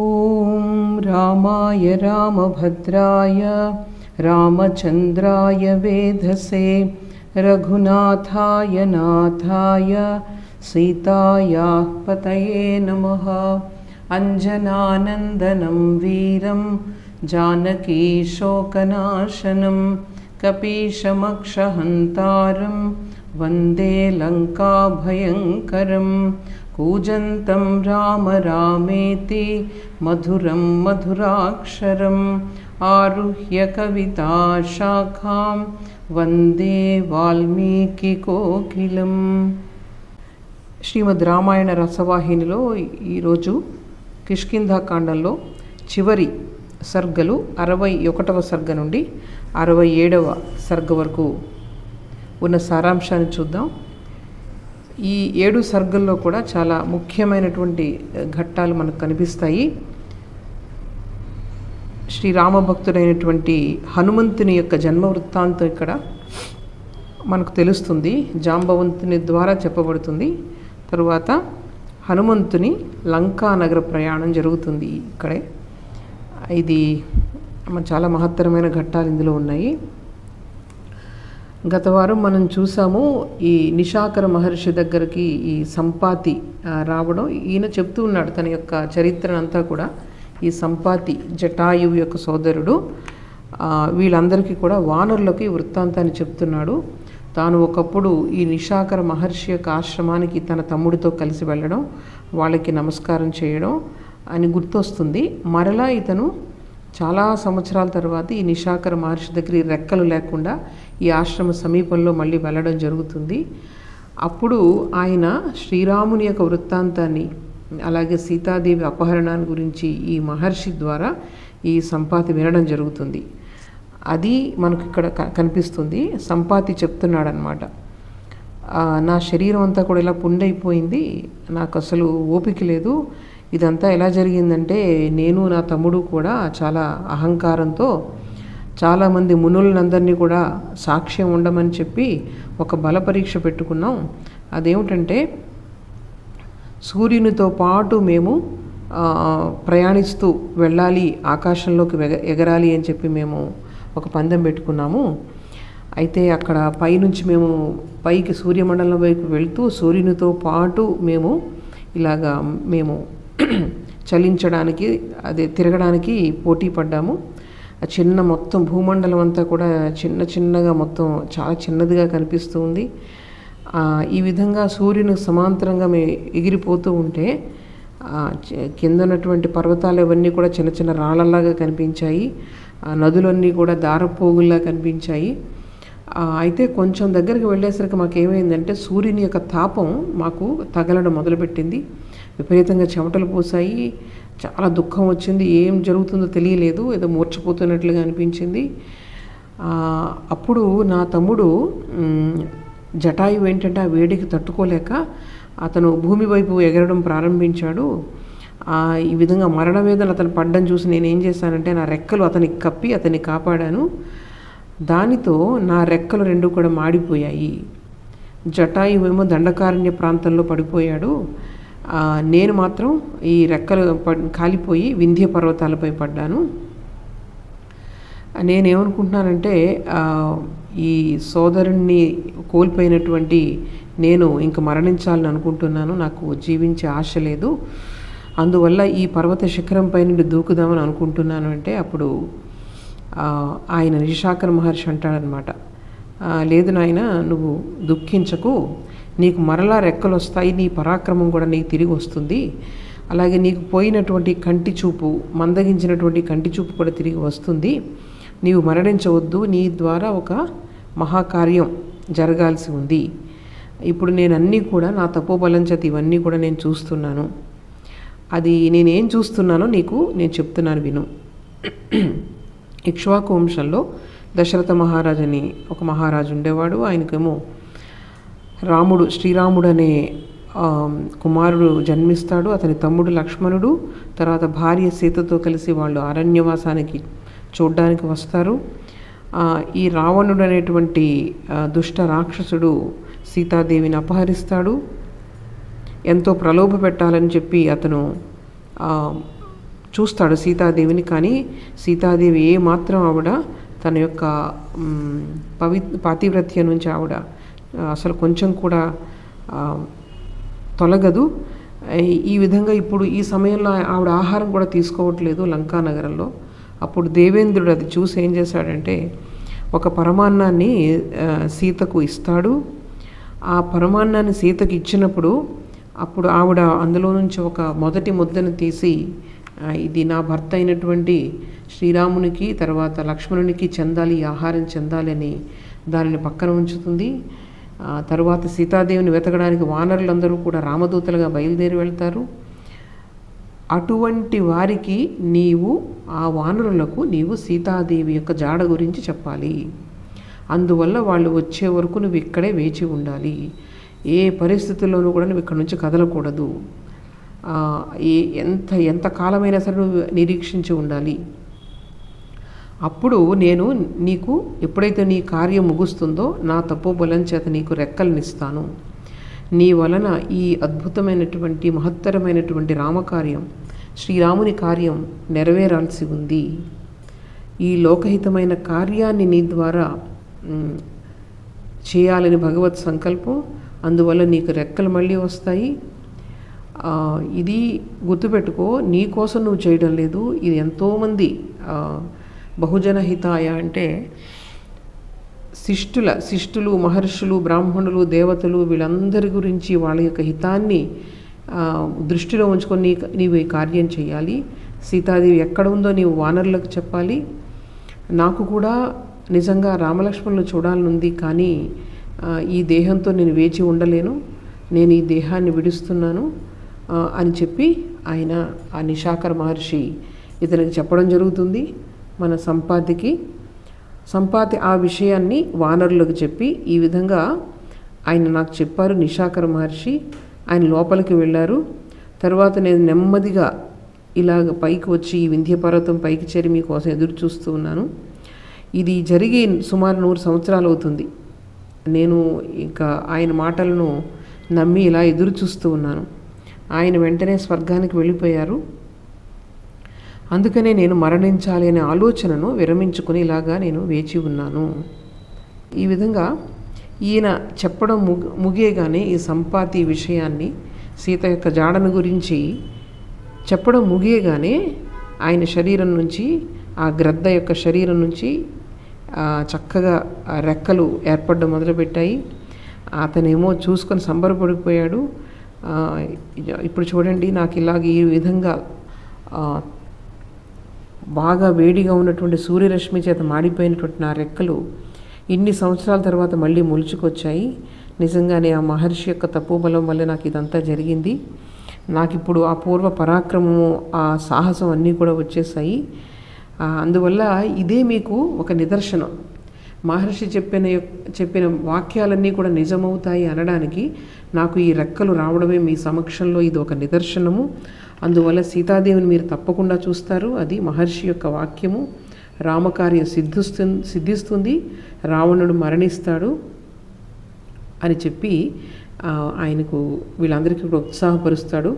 ॐ रामाय रामभद्राय रामचन्द्राय वेधसे रघुनाथाय नाथाय सीतायाः पतये नमः अञ्जनानन्दनं वीरं जानकीशोकनाशनं कपीशमक्षहन्तारं वन्दे लङ्काभयङ्करं कूजन्तं राम रामेति मधुरं मधुराक्षरम् आरुह्य कविताशाखां వందే వాల్మీకి కోకిలం శ్రీమద్ రామాయణ రసవాహినిలో ఈరోజు కిష్కింధాకాండంలో చివరి సర్గలు అరవై ఒకటవ సర్గ నుండి అరవై ఏడవ సర్గ వరకు ఉన్న సారాంశాన్ని చూద్దాం ఈ ఏడు సర్గల్లో కూడా చాలా ముఖ్యమైనటువంటి ఘట్టాలు మనకు కనిపిస్తాయి. శ్రీరామభక్తుడైనటువంటి హనుమంతుని యొక్క జన్మ వృత్తాంతం ఇక్కడ మనకు తెలుస్తుంది. జాంబవంతుని ద్వారా చెప్పబడుతుంది. తరువాత హనుమంతుని లంకా నగర ప్రయాణం జరుగుతుంది ఇక్కడే. ఇది చాలా మహత్తరమైన ఘట్టాలు ఇందులో ఉన్నాయి. గత వారం మనం చూసాము ఈ నిషాకర మహర్షి దగ్గరికి ఈ సంపాతి రావడం. ఈయన చెప్తూ ఉన్నాడు తన యొక్క చరిత్రనంతా కూడా. ఈ సంపాతి జటాయువు యొక్క సోదరుడు వీళ్ళందరికీ కూడా వానరులకి వృత్తాంతాన్ని చెప్తున్నాడు. తాను ఒకప్పుడు ఈ నిషాకర మహర్షి యొక్క ఆశ్రమానికి తన తమ్ముడితో కలిసి వెళ్ళడం వాళ్ళకి నమస్కారం చేయడం అని గుర్తొస్తుంది. మరలా ఇతను చాలా సంవత్సరాల తర్వాత ఈ నిషాకర మహర్షి దగ్గర రెక్కలు లేకుండా ఈ ఆశ్రమ సమీపంలో మళ్ళీ వెళ్ళడం జరుగుతుంది. అప్పుడు ఆయన శ్రీరాముని యొక్క వృత్తాంతాన్ని అలాగే సీతాదేవి అపహరణాన్ని గురించి ఈ మహర్షి ద్వారా ఈ సంపాతి వినడం జరుగుతుంది. అది మనకు ఇక్కడ కనిపిస్తుంది. సంపాతి చెప్తున్నాడనమాట నా శరీరం అంతా కూడా ఇలా పుండైపోయింది. నాకు అసలు ఓపిక లేదు. ఇదంతా ఎలా జరిగిందంటే నేను నా తమ్ముడు కూడా చాలా అహంకారంతో చాలామంది మునులందరినీ కూడా సాక్ష్యం ఉండమని చెప్పి ఒక బల పరీక్ష పెట్టుకున్నాం. అదేమిటంటే సూర్యునితో పాటు మేము ప్రయాణిస్తూ వెళ్ళాలి ఆకాశంలోకి ఎగరాలి అని చెప్పి మేము ఒక పందెం పెట్టుకున్నాము. అయితే అక్కడ పైనుంచి మేము పైకి సూర్యమండలం వైపు వెళ్తూ సూర్యునితో పాటు మేము ఇలాగా మేము చలించడానికి అదే తిరగడానికి పోటీ పడ్డాము. ఆ చిన్న మొత్తం భూమండలం అంతా కూడా చిన్న చిన్నగా మొత్తం చాలా చిన్నదిగా కనిపిస్తూ ఉంది. ఈ విధంగా సూర్యునికి సమాంతరంగా మేము ఎగిరిపోతూ ఉంటే కింద ఉన్నటువంటి పర్వతాలు ఇవన్నీ కూడా చిన్న చిన్న రాళ్ళలాగా కనిపించాయి. నదులన్నీ కూడా దారపోగుల్లా కనిపించాయి. అయితే కొంచెం దగ్గరికి వెళ్ళేసరికి మాకు ఏమైందంటే సూర్యుని యొక్క తాపం మాకు తగలడం మొదలుపెట్టింది. విపరీతంగా చెమటలు పోసాయి చాలా దుఃఖం వచ్చింది. ఏం జరుగుతుందో తెలియలేదు. ఏదో మూర్చపోతున్నట్లుగా అనిపించింది. అప్పుడు నా తమ్ముడు జటాయు ఏంటంటే ఆ వేడికి తట్టుకోలేక అతను భూమి వైపు ఎగరడం ప్రారంభించాడు. ఈ విధంగా మరణ వేదన అతను పడ్డం చూసి నేను ఏం చేశానంటే నా రెక్కలు అతనికి కప్పి అతన్ని కాపాడాను. దానితో నా రెక్కలు రెండు కూడా మాడిపోయాయి. జటాయు ఏమో దండకారణ్య ప్రాంతంలో పడిపోయాడు. నేను మాత్రం ఈ రెక్కలు కాలిపోయి వింధ్య పర్వతాలపై పడ్డాను. నేనేమనుకుంటున్నానంటే ఈ సోదరుణ్ణి కోల్పోయినటువంటి నేను ఇంక మరణించాలని అనుకుంటున్నాను. నాకు జీవించే ఆశ లేదు. అందువల్ల ఈ పర్వత శిఖరంపై నుండి దూకుదామని అనుకుంటున్నాను అంటే అప్పుడు ఆయన నిషాకర మహర్షి అంటాడనమాట. లేదు నాయన నువ్వు దుఃఖించకు. నీకు మరలా రెక్కలు వస్తాయి నీ పరాక్రమం కూడా నీకు తిరిగి వస్తుంది. అలాగే నీకు పోయినటువంటి కంటి చూపు మందగించినటువంటి కంటి చూపు కూడా తిరిగి వస్తుంది. నీవు మరణించవద్దు నీ ద్వారా ఒక మహాకార్యం జరగాల్సి ఉంది. ఇప్పుడు నేను అన్నీ కూడా నా తపోబలం చేత ఇవన్నీ కూడా నేను చూస్తున్నాను. అది నేనేం చూస్తున్నానో నీకు నేను చెప్తున్నాను విను. ఇక్ష్వాకు వంశంలో దశరథ మహారాజు అని ఒక మహారాజు ఉండేవాడు. ఆయనకేమో రాముడు శ్రీరాముడు అనే కుమారుడు జన్మిస్తాడు. అతని తమ్ముడు లక్ష్మణుడు తర్వాత భార్య సీతతో కలిసి వాళ్ళు అరణ్యవాసానికి చూడ్డానికి వస్తారు. ఈ రావణుడు అనేటువంటి దుష్ట రాక్షసుడు సీతాదేవిని అపహరిస్తాడు. ఎంతో ప్రలోభ పెట్టాలని చెప్పి అతను చూస్తాడు సీతాదేవిని. కానీ సీతాదేవి ఏ మాత్రం ఆవిడ తన యొక్క పవి పాతివ్రత్య నుంచి ఆవిడ అసలు కొంచెం కూడా తొలగదు. ఈ- విధంగా ఇప్పుడు ఈ సమయంలో ఆవిడ ఆహారం కూడా తీసుకోవట్లేదు లంకా నగరంలో. అప్పుడు దేవేంద్రుడు అది చూసి ఏం చేశాడంటే ఒక పరమాన్నాన్ని సీతకు ఇస్తాడు. ఆ పరమాన్నాన్ని సీతకి ఇచ్చినప్పుడు అప్పుడు ఆవిడ అందులో నుంచి ఒక మొదటి ముద్దను తీసి ఇది నా భర్త అయినటువంటి శ్రీరామునికి తర్వాత లక్ష్మణునికి చెందాలి ఈ ఆహారం చెందాలి అని దానిని పక్కన ఉంచుతుంది. తరువాత సీతాదేవిని వెతకడానికి వానరులందరూ కూడా రామదూతలుగా బయలుదేరి వెళ్తారు. అటువంటి వారికి నీవు ఆ వానరులకు నీవు సీతాదేవి యొక్క జాడ గురించి చెప్పాలి. అందువల్ల వాళ్ళు వచ్చే వరకు నువ్వు ఇక్కడే వేచి ఉండాలి. ఏ పరిస్థితుల్లోనూ కూడా నువ్వు ఇక్కడ నుంచి కదలకూడదు. ఏ ఎంత ఎంత కాలమైనా సరే నువ్వు నిరీక్షించి ఉండాలి. అప్పుడు నేను నీకు ఎప్పుడైతే నీ కార్యం ముగుస్తుందో నా తపోబలం చేత నీకు రెక్కలనిస్తాను. నీ వలన ఈ అద్భుతమైనటువంటి మహత్తరమైనటువంటి రామకార్యం శ్రీరాముని కార్యం నెరవేరాల్సి ఉంది. ఈ లోకహితమైన కార్యాన్ని నీ ద్వారా చేయాలని భగవత్ సంకల్పం. అందువల్ల నీకు రెక్కలు మళ్ళీ వస్తాయి. ఇది గుర్తుపెట్టుకో నీ కోసం నువ్వు చేయడం లేదు. ఇది ఎంతోమంది బహుజన హితాయ అంటే శిష్టుల శిష్టులు మహర్షులు బ్రాహ్మణులు దేవతలు వీళ్ళందరి గురించి వాళ్ళ యొక్క హితాన్ని దృష్టిలో ఉంచుకొని నీవు ఈ కార్యం చేయాలి. సీతాదేవి ఎక్కడ ఉందో నీవు వానరులకు చెప్పాలి. నాకు కూడా నిజంగా రామలక్ష్మణులు చూడాలనుంది కానీ ఈ దేహంతో నేను వేచి ఉండలేను. నేను ఈ దేహాన్ని విడుస్తున్నాను అని చెప్పి ఆయన ఆ నిషాకర్ మహర్షి ఇతనికి చెప్పడం జరుగుతుంది. మన సంపాతికి సంపాతి ఆ విషయాన్ని వానరులకు చెప్పి ఈ విధంగా ఆయన నాకు చెప్పారు నిశాకర మహర్షి. ఆయన లోపలికి వెళ్ళారు. తర్వాత నేను నెమ్మదిగా ఇలాగ పైకి వచ్చి ఈ వింధ్య పర్వతం పైకి చేరి మీకోసం ఎదురు చూస్తూ ఉన్నాను. ఇది జరిగి సుమారు నూరు సంవత్సరాలు అవుతుంది. నేను ఇంకా ఆయన మాటలను నమ్మి ఇలా ఎదురు చూస్తూ ఉన్నాను. ఆయన వెంటనే స్వర్గానికి వెళ్ళిపోయారు. అందుకనే నేను మరణించాలి అనే ఆలోచనను విరమించుకుని ఇలాగా నేను వేచి ఉన్నాను. ఈ విధంగా ఈయన చెప్పడం ముగి ముగియగానే ఈ సంపాతి విషయాన్ని సీత యొక్క జాడను గురించి చెప్పడం ముగియగానే ఆయన శరీరం నుంచి ఆ గ్రద్ద యొక్క శరీరం నుంచి చక్కగా రెక్కలు ఏర్పడడం మొదలుపెట్టాయి. అతనేమో చూసుకొని సంబరపడిపోయాడు. ఇప్పుడు చూడండి నాకు ఇలాగ ఈ విధంగా బాగా వేడిగా ఉన్నటువంటి సూర్యరశ్మి చేత మాడిపోయినటువంటి నా రెక్కలు ఇన్ని సంవత్సరాల తర్వాత మళ్ళీ మొలుచుకొచ్చాయి. నిజంగానే ఆ మహర్షి యొక్క తపోబలం వల్ల నాకు ఇదంతా జరిగింది. నాకు ఇప్పుడు ఆ పూర్వ పరాక్రమము ఆ సాహసం అన్నీ కూడా వచ్చేసాయి అందువల్ల ఇదే మీకు ఒక నిదర్శనం. మహర్షి చెప్పిన చెప్పిన వాక్యాలన్నీ కూడా నిజమవుతాయి అనడానికి నాకు ఈ రెక్కలు రావడమే మీ సమక్షంలో ఇది ఒక నిదర్శనము. అందువల్ల సీతాదేవిని మీరు తప్పకుండా చూస్తారు. అది మహర్షి యొక్క వాక్యము. రామకార్యం సిద్ధిస్తు సిద్ధిస్తుంది. రావణుడు మరణిస్తాడు అని చెప్పి ఆయనకు వీళ్ళందరికీ కూడా ఉత్సాహపరుస్తాడు.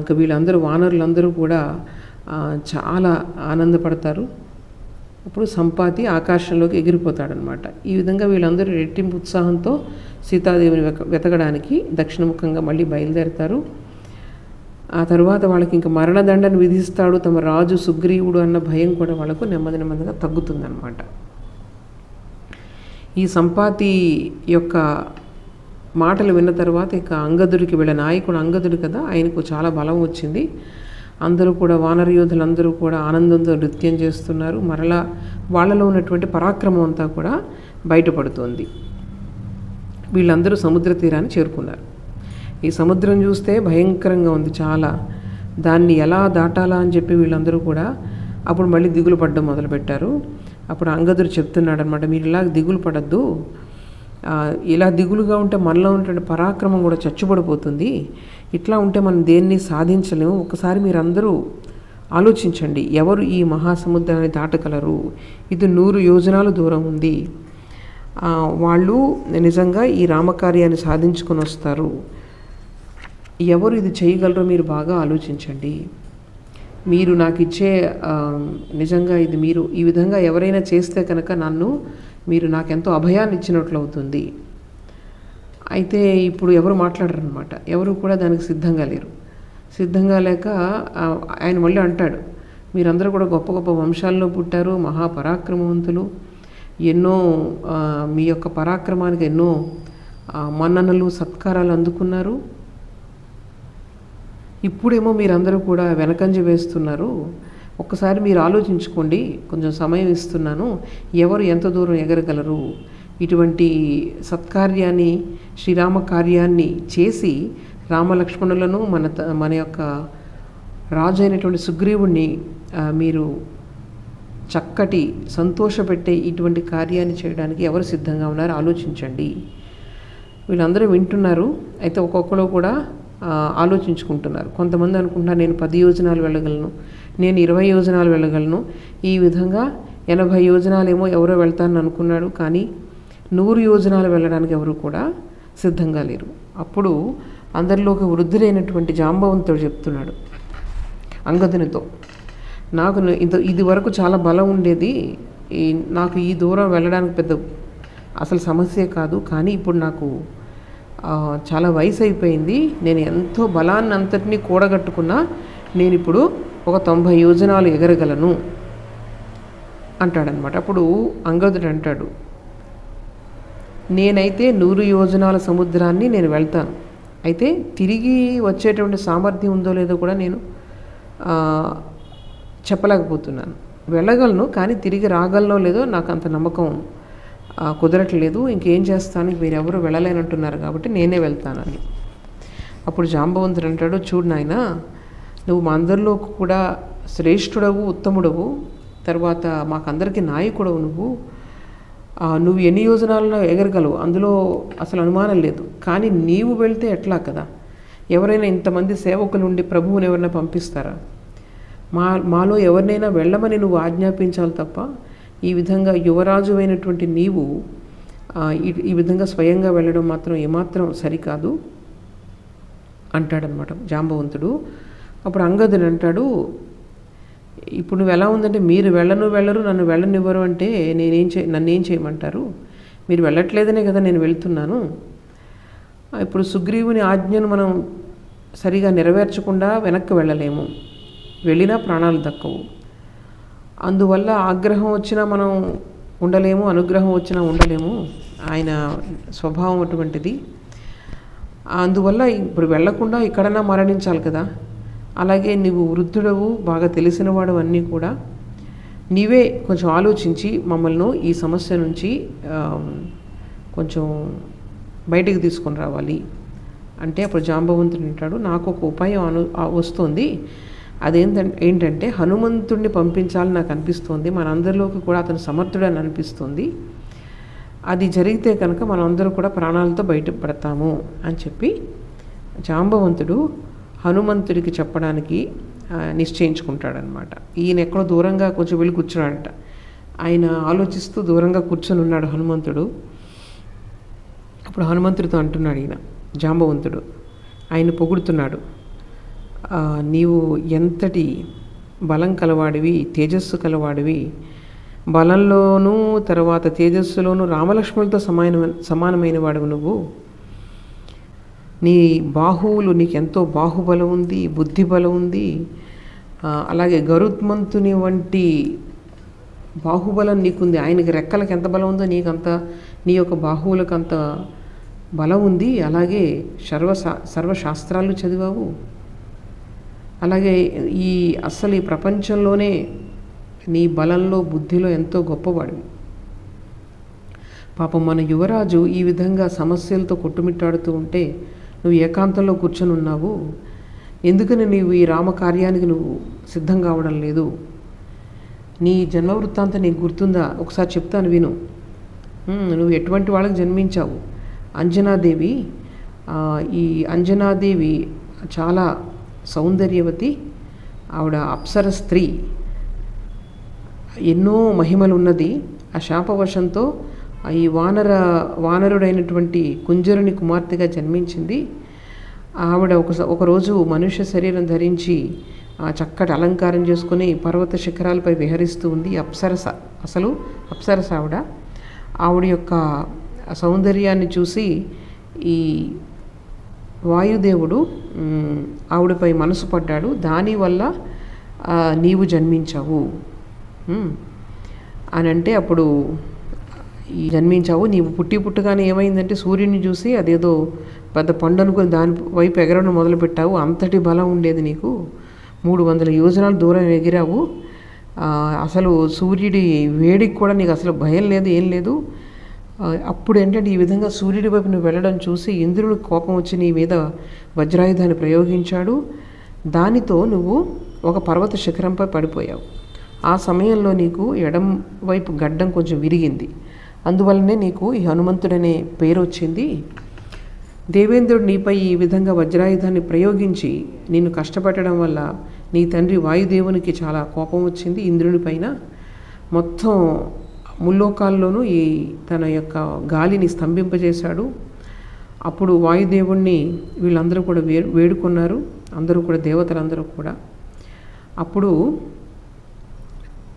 ఇంకా వీళ్ళందరూ వానరులందరూ కూడా చాలా ఆనందపడతారు. అప్పుడు సంపాతి ఆకాశంలోకి ఎగిరిపోతాడనమాట ఈ విధంగా వీళ్ళందరూ రెట్టింపు ఉత్సాహంతో సీతాదేవిని వెతకడానికి దక్షిణముఖంగా మళ్ళీ బయలుదేరతారు. ఆ తర్వాత వాళ్ళకి ఇంకా మరణదండను విధిస్తాడు తమ రాజు సుగ్రీవుడు అన్న భయం కూడా వాళ్ళకు నెమ్మది నెమ్మదిగా తగ్గుతుందన్నమాట. ఈ సంపాతి యొక్క మాటలు విన్న తర్వాత ఇక అంగదుడికి వీళ్ళ నాయకుడు అంగదుడు కదా ఆయనకు చాలా బలం వచ్చింది. అందరూ కూడా వానర యోధులందరూ కూడా ఆనందంతో నృత్యం చేస్తున్నారు. మరలా వాళ్ళలో ఉన్నటువంటి పరాక్రమం అంతా కూడా బయటపడుతోంది. వీళ్ళందరూ సముద్ర తీరాన్ని చేరుకున్నారు. ఈ సముద్రం చూస్తే భయంకరంగా ఉంది చాలా. దాన్ని ఎలా దాటాలా అని చెప్పి వీళ్ళందరూ కూడా అప్పుడు మళ్ళీ దిగులు పడడం మొదలుపెట్టారు. అప్పుడు అంగదుడు చెప్తున్నాడు అనమాట మీరు ఇలా దిగులు పడద్దు. ఇలా దిగులుగా ఉంటే మనలో ఉన్నటువంటి పరాక్రమం కూడా చచ్చుబడిపోతుంది. ఇట్లా ఉంటే మనం దేన్ని సాధించలేము. ఒకసారి మీరందరూ ఆలోచించండి ఎవరు ఈ మహాసముద్రాన్ని దాటగలరు? ఇది నూరు యోజనాలు దూరం ఉంది. వాళ్ళు నిజంగా ఈ రామకార్యాన్ని సాధించుకొని వస్తారు. ఎవరు ఇది చేయగలరో మీరు బాగా ఆలోచించండి. మీరు నాకు ఇచ్చే నిజంగా ఇది మీరు ఈ విధంగా ఎవరైనా చేస్తే కనుక నన్ను మీరు నాకెంతో అభయాన్ని ఇచ్చినట్లు అవుతుంది. అయితే ఇప్పుడు ఎవరు మాట్లాడరు అనమాట ఎవరు కూడా దానికి సిద్ధంగా లేరు. సిద్ధంగా లేక ఆయన మళ్ళీ అంటాడు మీరందరూ కూడా గొప్ప గొప్ప వంశాల్లో పుట్టారు మహాపరాక్రమవంతులు. ఎన్నో మీ యొక్క పరాక్రమానికి ఎన్నో మన్ననలు సత్కారాలు అందుకున్నారు. ఇప్పుడేమో మీరందరూ కూడా వెనకంజ వేస్తున్నారు. ఒక్కసారి మీరు ఆలోచించుకోండి. కొంచెం సమయం ఇస్తున్నాను. ఎవరు ఎంత దూరం ఎగరగలరు? ఇటువంటి సత్కార్యాన్ని శ్రీరామ కార్యాన్ని చేసి రామలక్ష్మణులను మన త- మన యొక్క రాజు అయినటువంటి సుగ్రీవుణ్ణి మీరు చక్కటి సంతోషపెట్టే ఇటువంటి కార్యాన్ని చేయడానికి ఎవరు సిద్ధంగా ఉన్నారో? ఆలోచించండి. వీళ్ళందరూ వింటున్నారు. అయితే ఒక్కొక్కరు కూడా ఆలోచించుకుంటున్నారు. కొంతమంది అనుకుంటున్నారు నేను పది యోజనాలు వెళ్ళగలను నేను ఇరవై యోజనాలు వెళ్ళగలను. ఈ విధంగా ఎనభై యోజనాలేమో ఎవరో వెళ్తానని అనుకున్నాడు కానీ నూరు యోజనాలు వెళ్ళడానికి ఎవరు కూడా సిద్ధంగా లేరు. అప్పుడు అందరిలోకి వృద్ధులైనటువంటి జాంబవంతుడు చెప్తున్నాడు అంగదునితో నాకు ఇంత ఇది వరకు చాలా బలం ఉండేది ఈ నాకు ఈ దూరం వెళ్ళడానికి పెద్ద అసలు సమస్యే కాదు కానీ ఇప్పుడు నాకు చాలా వయసు అయిపోయింది నేను ఎంతో బలాన్ని అంతటినీ కూడగట్టుకున్నా నేను ఇప్పుడు ఒక తొంభై యోజనాలు ఎగరగలను అంటాడనమాట. అప్పుడు అంగదుడు అంటాడు నేనైతే నూరు యోజనాల సముద్రాన్ని నేను వెళ్తాను. అయితే తిరిగి వచ్చేటువంటి సామర్థ్యం ఉందో లేదో కూడా నేను చెప్పలేకపోతున్నాను. వెళ్ళగలను కానీ తిరిగి రాగలనో లేదో నాకు అంత నమ్మకం కుదరట్లేదు ఇంకేం చేస్తాను మీరెవరు వెళ్ళలేనంటున్నారు కాబట్టి నేనే వెళ్తానని. అప్పుడు జాంబవంతుడు అంటాడు చూడు నాయన నువ్వు మా అందరిలో కూడా శ్రేష్ఠుడవు ఉత్తముడవు తర్వాత మాకందరికీ నాయకుడవు నువ్వు. నువ్వు ఎన్ని యోజనాలలో ఎగరగలవు అందులో అసలు అనుమానం లేదు. కానీ నీవు వెళ్తే ఎట్లా కదా? ఎవరైనా ఇంతమంది సేవకులు ఉండి ప్రభువుని ఎవరైనా పంపిస్తారా? మా మాలో ఎవరినైనా వెళ్ళమని నువ్వు ఆజ్ఞాపించాలి తప్ప ఈ విధంగా యువరాజు అయినటువంటి నీవు ఈ- విధంగా స్వయంగా వెళ్ళడం మాత్రం ఏమాత్రం సరికాదు అంటాడనమాట జాంబవంతుడు. అప్పుడు అంగదుడు అంటాడు ఇప్పుడు నువ్వు ఎలా ఉందంటే మీరు వెళ్ళను వెళ్ళరు నన్ను వెళ్ళనివ్వరు అంటే నేనేం చే నన్ను ఏం చేయమంటారు? మీరు వెళ్ళట్లేదనే కదా నేను వెళ్తున్నాను. ఇప్పుడు సుగ్రీవుని ఆజ్ఞను మనం సరిగా నెరవేర్చకుండా వెనక్కి వెళ్ళలేము. వెళ్ళినా ప్రాణాలు దక్కవు. అందువల్ల ఆగ్రహం వచ్చినా మనం ఉండలేము అనుగ్రహం వచ్చినా ఉండలేము. ఆయన స్వభావం అటువంటిది. అందువల్ల ఇప్పుడు వెళ్ళకుండా ఇక్కడన్నా మరణించాలి కదా. అలాగే నువ్వు వృద్ధుడవు బాగా తెలిసినవాడు అన్నీ కూడా. నీవే కొంచెం ఆలోచించి మమ్మల్ని ఈ సమస్య నుంచి కొంచెం బయటికి తీసుకొని రావాలి. అంటే అప్పుడు జాంబవంతుడు అంటాడు నాకు ఒక ఉపాయం అను వస్తుంది. అదేంటంటే ఏంటంటే హనుమంతుడిని పంపించాలని నాకు అనిపిస్తుంది. మనందరిలోకి కూడా అతను సమర్థుడని అనిపిస్తుంది. అది జరిగితే కనుక మనందరూ కూడా ప్రాణాలతో బయటపడతాము అని చెప్పి జాంబవంతుడు హనుమంతుడికి చెప్పడానికి నిశ్చయించుకుంటాడనమాట. ఈయన ఎక్కడో దూరంగా కొంచెం వెళ్ళి కూర్చున్నాడట. ఆయన ఆలోచిస్తూ దూరంగా కూర్చొని ఉన్నాడు హనుమంతుడు. అప్పుడు హనుమంతుడితో అంటున్నాడు ఈయన జాంబవంతుడు. ఆయన పొగుడుతున్నాడు. నీవు ఎంతటి బలం కలవాడివి తేజస్సు కలవాడివి బలంలోనూ తర్వాత తేజస్సులోనూ రామలక్ష్మణులతో సమానమైన సమానమైన వాడు నువ్వు. నీ బాహువులు నీకు ఎంతో బాహుబలం ఉంది బుద్ధి బలం ఉంది అలాగే గరుత్మంతుని వంటి బాహుబలం నీకుంది. ఆయనకి రెక్కలకు ఎంత బలం ఉందో నీకంత నీ యొక్క బాహువులకు అంత బలం ఉంది. అలాగే సర్వ సర్వశాస్త్రాలు చదివావు. అలాగే ఈ అస్సలు ఈ ప్రపంచంలోనే నీ బలంలో బుద్ధిలో ఎంతో గొప్పవాడివి పాపం మన యువరాజు ఈ విధంగా సమస్యలతో కొట్టుమిట్టాడుతూ ఉంటే నువ్వు ఏకాంతంలో కూర్చొని ఉన్నావు. ఎందుకని నీవు ఈ రామకార్యానికి నువ్వు సిద్ధం కావడం లేదు? నీ జన్మ వృత్తాంతం నీకు గుర్తుందా? ఒకసారి చెప్తాను విను. నువ్వు ఎటువంటి వాళ్ళకి జన్మించావు? అంజనాదేవి ఈ అంజనాదేవి చాలా సౌందర్యవతి ఆవిడ అప్సర స్త్రీ. ఎన్నో మహిమలు ఉన్నది ఆ శాపవశంతో ఈ వానర వానరుడైనటువంటి కుంజరుని కుమార్తెగా జన్మించింది. ఆవిడ ఒక ఒకరోజు మనుష్య శరీరం ధరించి ఆ చక్కటి అలంకారం చేసుకుని పర్వత శిఖరాలపై విహరిస్తూ ఉంది. అప్సరస అసలు అప్సరస ఆవిడ. ఆవిడ యొక్క సౌందర్యాన్ని చూసి ఈ వాయుదేవుడు ఆవిడపై మనసు పడ్డాడు. దానివల్ల నీవు జన్మించావు. అని అంటే అప్పుడు జన్మించావు. నీవు పుట్టి పుట్టగానే ఏమైందంటే సూర్యుని చూసి అదేదో పెద్ద పండు అనుకుని దాని వైపు ఎగరడం మొదలుపెట్టావు. అంతటి బలం ఉండేది నీకు. మూడు వందల యోజనాలు దూరం ఎగిరావు. అసలు సూర్యుడి వేడికి కూడా నీకు అసలు భయం లేదు ఏం లేదు. అప్పుడు ఏంటంటే ఈ విధంగా సూర్యుడి వైపు నువ్వు వెళ్ళడం చూసి ఇంద్రుడు కోపం వచ్చి నీ మీద వజ్రాయుధాన్ని ప్రయోగించాడు. దానితో నువ్వు ఒక పర్వత శిఖరంపై పడిపోయావు. ఆ సమయంలో నీకు ఎడం వైపు గడ్డం కొంచెం విరిగింది. అందువల్లనే నీకు ఈ హనుమంతుడనే పేరు వచ్చింది. దేవేంద్రుడు నీపై ఈ విధంగా వజ్రాయుధాన్ని ప్రయోగించి నిన్ను కష్టపెట్టడం వల్ల నీ తండ్రి వాయుదేవునికి చాలా కోపం వచ్చింది. ఇంద్రుని పైన మొత్తం ముల్లోకాల్లోనూ ఈ తన యొక్క గాలిని స్తంభింపజేశాడు. అప్పుడు వాయుదేవుణ్ణి వీళ్ళందరూ కూడా వే వేడుకున్నారు. అందరూ కూడా దేవతలందరూ కూడా. అప్పుడు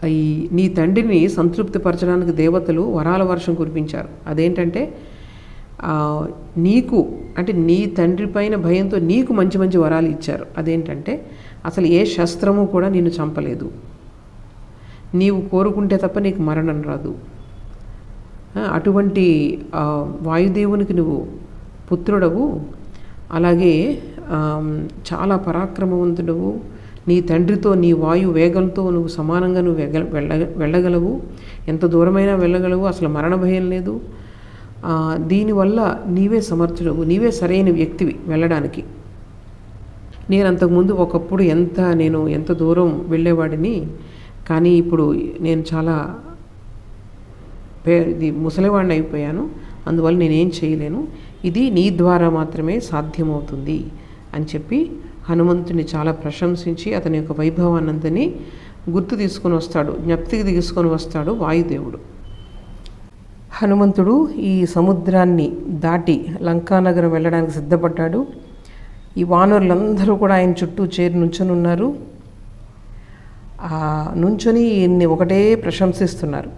ఈ నీ తండ్రిని సంతృప్తిపరచడానికి దేవతలు వరాల వర్షం కురిపించారు. అదేంటంటే నీకు అంటే నీ తండ్రి పైన భయంతో నీకు మంచి మంచి వరాలు ఇచ్చారు. అదేంటంటే అసలు ఏ శస్త్రము కూడా నిన్ను చంపలేదు. నీవు కోరుకుంటే తప్ప నీకు మరణం రాదు. అటువంటి వాయుదేవునికి నువ్వు పుత్రుడవు. అలాగే చాలా పరాక్రమవంతుడవు. నీ తండ్రితో నీ వాయు వేగంతో నువ్వు సమానంగా నువ్వు వెగ వెళ్ళ వెళ్ళగలవు. ఎంత దూరమైనా వెళ్ళగలవు. అసలు మరణ భయం లేదు. దీనివల్ల నీవే సమర్థుడవు. నీవే సరైన వ్యక్తివి వెళ్ళడానికి. నేను అంతకుముందు ఒకప్పుడు ఎంత నేను ఎంత దూరం వెళ్ళేవాడిని కానీ ఇప్పుడు నేను చాలా పే ఇది ముసలివాడిని అయిపోయాను. అందువల్ల నేనేం చేయలేను. ఇది నీ ద్వారా మాత్రమే సాధ్యమవుతుంది అని చెప్పి హనుమంతుని చాలా ప్రశంసించి అతని యొక్క వైభవానందని గుర్తు తీసుకొని వస్తాడు జ్ఞప్తికి తీసుకొని వస్తాడు వాయుదేవుడు. హనుమంతుడు ఈ సముద్రాన్ని దాటి లంకానగరం వెళ్ళడానికి సిద్ధపడ్డాడు. ఈ వానరులందరూ కూడా ఆయన చుట్టూ చేరి నుంచొని ఉన్నారు. నుంచొని ఈయన్ని ఒకటే ప్రశంసిస్తున్నారు.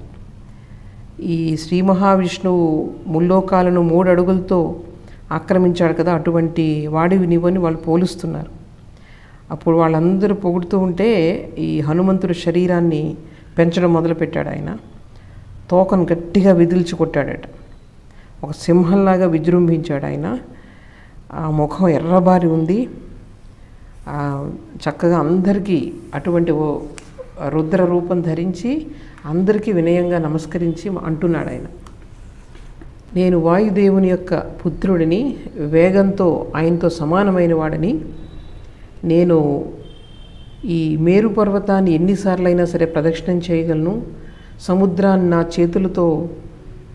ఈ శ్రీ మహావిష్ణువు ముల్లోకాలను మూడు అడుగులతో ఆక్రమించాడు కదా అటువంటి వాడివి నీవని వాళ్ళు పోలుస్తున్నారు. అప్పుడు వాళ్ళందరూ పొగుడుతూ ఉంటే ఈ హనుమంతుడి శరీరాన్ని పెంచడం మొదలుపెట్టాడు ఆయన. తోకను గట్టిగా విదిల్చి కొట్టాడట. ఒక సింహంలాగా విజృంభించాడు ఆయన. ఆ ముఖం ఎర్రబారి ఉంది. చక్కగా అందరికీ అటువంటి ఓ రుద్ర రూపం ధరించి అందరికీ వినయంగా నమస్కరించి అంటున్నాడు ఆయన. నేను వాయుదేవుని యొక్క పుత్రుడిని వేగంతో ఆయనతో సమానమైన వాడని. నేను ఈ మేరు పర్వతాన్ని ఎన్నిసార్లైనా సరే ప్రదక్షిణం చేయగలను. సముద్రాన్ని నా చేతులతో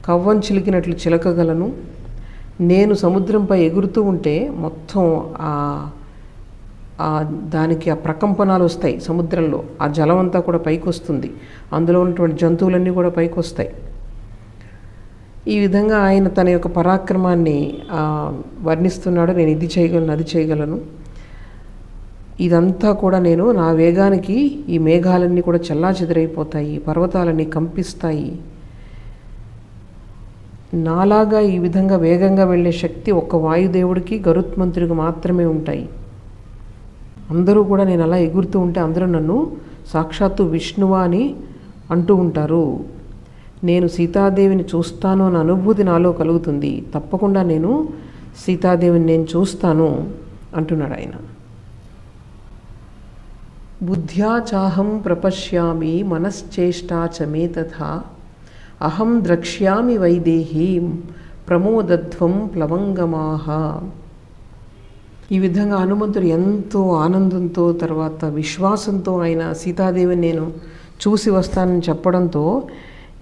కవ్వం చిలికినట్లు చిలకగలను. నేను సముద్రంపై ఎగురుతూ ఉంటే మొత్తం ఆ ఆ దానికి ఆ ప్రకంపనాలు వస్తాయి సముద్రంలో. ఆ జలం అంతా కూడా పైకి వస్తుంది అందులో ఉన్నటువంటి జంతువులన్నీ కూడా పైకి వస్తాయి ఈ విధంగా ఆయన తన యొక్క పరాక్రమాన్ని వర్ణిస్తున్నాడు. నేను ఇది చేయగలను అది చేయగలను. ఇదంతా కూడా నేను నా వేగానికి ఈ మేఘాలన్నీ కూడా చల్లా చెదిరైపోతాయి పర్వతాలన్నీ కంపిస్తాయి. నాలాగా ఈ విధంగా వేగంగా వెళ్ళే శక్తి ఒక్క వాయుదేవుడికి గరుత్మంతుడికి మాత్రమే ఉంటాయి. అందరూ కూడా నేను అలా ఎగురుతూ ఉంటే అందరూ నన్ను సాక్షాత్తు విష్ణువా అని అంటూ ఉంటారు. నేను సీతాదేవిని చూస్తాను అన్న అనుభూతి నాలో కలుగుతుంది. తప్పకుండా నేను సీతాదేవిని నేను చూస్తాను అంటున్నాడు ఆయన. బుద్ధ్యా చాహం ప్రపశ్యామి మనశ్చేష్టా చమే తథా. అహం ద్రక్ష్యామి వైదేహీం ప్రమోదధ్వం ప్లవంగమాహ. ఈ విధంగా హనుమంతుడు ఎంతో ఆనందంతో తర్వాత విశ్వాసంతో ఆయన సీతాదేవిని నేను చూసి వస్తానని చెప్పడంతో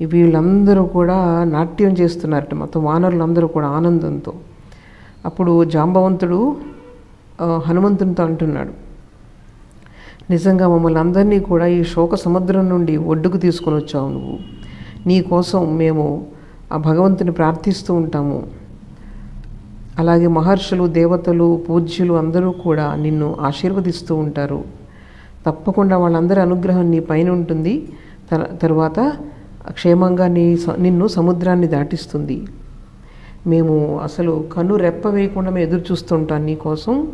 వీళ్ళందరూ కూడా నాట్యం చేస్తున్నారట. మొత్తం వానరులందరూ కూడా ఆనందంతో. అప్పుడు జాంబవంతుడు హనుమంతునితో అంటున్నాడు. నిజంగా మమ్మల్ని అందరినీ కూడా ఈ శోక సముద్రం నుండి ఒడ్డుకు తీసుకొని వచ్చావు నువ్వు. నీ కోసం మేము ఆ భగవంతుని ప్రార్థిస్తూ ఉంటాము. అలాగే మహర్షులు దేవతలు పూజ్యులు అందరూ కూడా నిన్ను ఆశీర్వదిస్తూ ఉంటారు. తప్పకుండా వాళ్ళందరి అనుగ్రహం నీ పైన ఉంటుంది. తర్వాత క్షేమంగా నీ స- నిన్ను సముద్రాన్ని దాటిస్తుంది. మేము అసలు కన్ను రెప్ప వేయకుండా మేము ఎదురు చూస్తుంటాం నీకోసం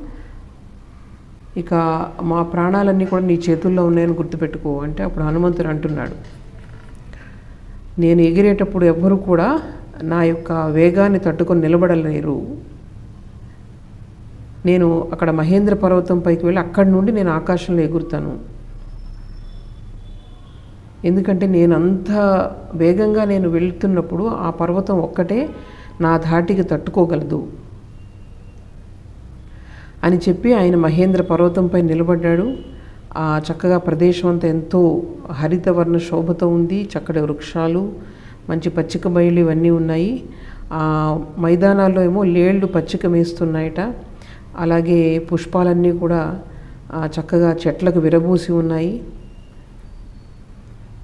ఇక మా ప్రాణాలన్నీ కూడా నీ చేతుల్లో ఉన్నాయని గుర్తుపెట్టుకో అంటే అప్పుడు హనుమంతుడు అంటున్నాడు. నేను ఎగిరేటప్పుడు ఎవ్వరు కూడా నా యొక్క వేగాన్ని తట్టుకొని నిలబడలేరు. నేను అక్కడ మహేంద్ర పర్వతం పైకి వెళ్ళి అక్కడి నుండి నేను ఆకాశంలో ఎగురుతాను. ఎందుకంటే నేను అంత వేగంగా నేను వెళ్తున్నప్పుడు ఆ పర్వతం ఒక్కటే నా ధాటికి తట్టుకోగలదు అని చెప్పి ఆయన మహేంద్ర పర్వతంపై నిలబడ్డాడు. ఆ చక్కగా ప్రదేశం అంతా ఎంతో హరితవర్ణ శోభతో ఉంది. చక్కటి వృక్షాలు మంచి పచ్చిక బయలు ఇవన్నీ ఉన్నాయి. ఆ మైదానాల్లో ఏమో లేళ్ళు పచ్చిక మేస్తున్నాయట. అలాగే పుష్పాలన్నీ కూడా చక్కగా చెట్లకు విరబూసి ఉన్నాయి.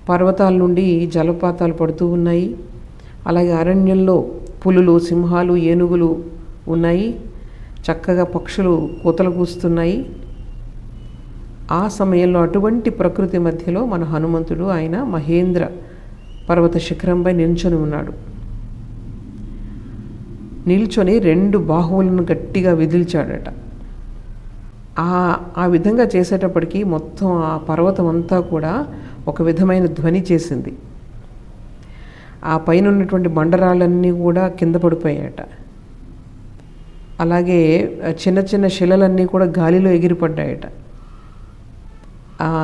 పర్వతాల నుండి జలపాతాలు పడుతూ ఉన్నాయి. అలాగే అరణ్యంలో పులులు సింహాలు ఏనుగులు ఉన్నాయి. చక్కగా పక్షులు కూతలు కూస్తున్నాయి. ఆ సమయంలో అటువంటి ప్రకృతి మధ్యలో మన హనుమంతుడు ఆయన మహేంద్ర పర్వత శిఖరంపై నిల్చొని ఉన్నాడు. నిల్చొని రెండు బాహువులను గట్టిగా విదిల్చాడట. ఆ ఆ విధంగా చేసేటప్పటికి మొత్తం ఆ పర్వతం అంతా కూడా ఒక విధమైన ధ్వని చేసింది. ఆ పైన ఉన్నటువంటి బండరాళ్ళన్నీ కూడా కింద పడిపోయాయట. అలాగే చిన్న చిన్న శిలలన్నీ కూడా గాలిలో ఎగిరిపడ్డాయట.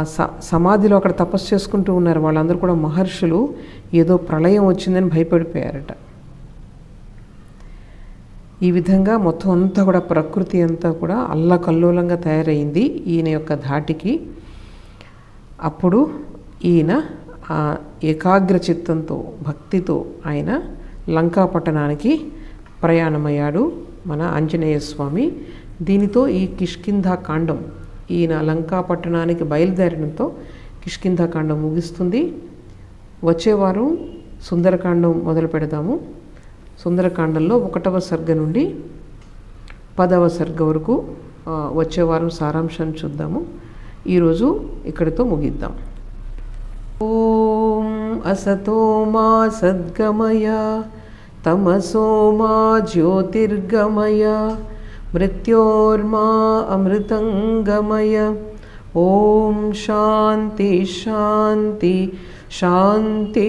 స సమాధిలో అక్కడ తపస్సు చేసుకుంటూ ఉన్నారు వాళ్ళందరూ కూడా మహర్షులు. ఏదో ప్రళయం వచ్చిందని భయపడిపోయారట. ఈ విధంగా మొత్తం అంతా కూడా ప్రకృతి అంతా కూడా అల్లకల్లోలంగా తయారైంది ఈయన యొక్క ధాటికి. అప్పుడు ఈయన ఆ ఏకాగ్ర చిత్తంతో భక్తితో ఆయన లంకా పట్టణానికి ప్రయాణమయ్యాడు మన ఆంజనేయ స్వామి దీనితో ఈ కిష్కింధా కాండం ఈయన లంకా పట్టణానికి బయలుదేరడంతో కిష్కింధాకాండం ముగిస్తుంది. వచ్చేవారం సుందరకాండం మొదలు పెడదాము సుందరకాండంలో ఒకటవ సర్గ నుండి పదవ సర్గ వరకు వచ్చేవారం వచ్చే వారం సారాంశాన్ని చూద్దాము. ఈరోజు ఇక్కడితో ముగిద్దాం. ఓం అసతో మా సద్గమయ తమసో మా జ్యోతిర్గమయ మృత్యోర్మా అమృతంగమయ. ఓం శాంతి శాంతి శాంతి.